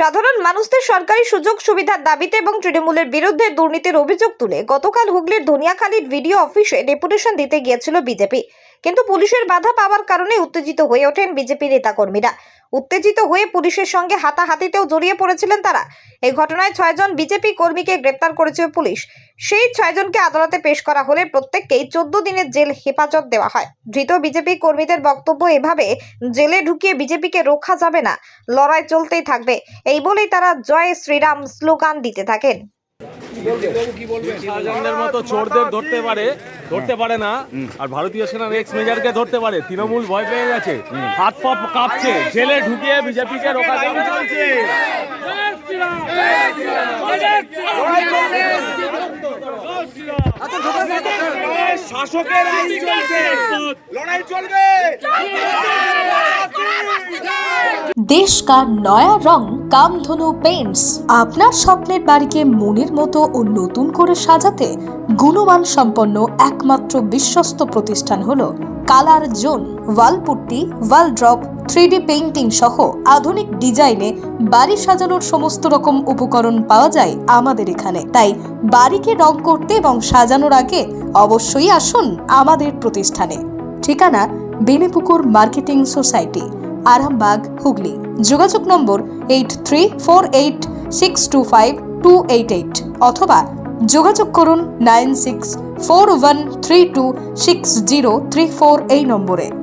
সাধারণ মানুষদের সরকারি সুযোগ সুবিধার দাবিতে এবং তৃণমূলের বিরুদ্ধে দুর্নীতির অভিযোগ তুলে গতকাল হুগলির ধনিয়াখালীর ভিডিও অফিসে ডেপুটেশন দিতে গিয়েছিল বিজেপি। কিন্তু পুলিশের বাধা পাওয়ার কারণে উত্তেজিত হয়ে ওঠেন বিজেপি নেতাকর্মীরা। উত্তেজিত হয়ে পুলিশের সঙ্গে হাতাহাতিতেও জড়িয়ে পড়েছিলেন তারা। এই ঘটনায় ছয়জন বিজেপি কর্মীকে গ্রেপ্তার করেছে পুলিশ। সেই ছয়জনকে আদালতে পেশ করা হলে প্রত্যেককেই চোদ্দ দিনের জেল হেফাজত দেওয়া হয়। ধৃত বিজেপি কর্মীদের বক্তব্য এভাবে, জেলে ঢুকিয়ে বিজেপিকে রক্ষা যাবে না, লড়াই চলতেই থাকবে। এই বলেই তারা জয় শ্রীরাম স্লোগান দিতে থাকেন। শাহজাহানের মতো চোরদের ধরতে পারে ধরতে পারে না। আর ভারতীয় সেনার এক্স মেজরকে ধরতে পারে। তৃণমূল ভয় পেয়ে গেছে। হাত পা কাঁপছে। জেলে ঢুকিয়ে চলছে শাসকের লড়াই চলবে। দেশ का নয়া রং কামধনু পেন্টস আপনার স্বপ্নের বাড়িকে মনের মতো ও নতুন করে সাজাতে গুণমান সম্পন্ন একমাত্র বিশ্বস্ত প্রতিষ্ঠান হলো colour zone, wall putty wall drop three painting সহ আধুনিক ডিজাইনে বাড়ি সাজানোর সমস্ত রকম উপকরণ পাওয়া যায় আমাদের এখানে। তাই বাড়িকে রং করতে এবং সাজানোর আগে অবশ্যই আসুন আমাদের প্রতিষ্ঠানে। ঠিকানা বেনেপুকুর মার্কেটিং সোসাইটি। আরামবাগ, হুগলি। যোগাযোগ নম্বর eight three four eight six two five two eight eight অথবা যোগাযোগ করুন nine six four one three two six zero three four এই নম্বরে।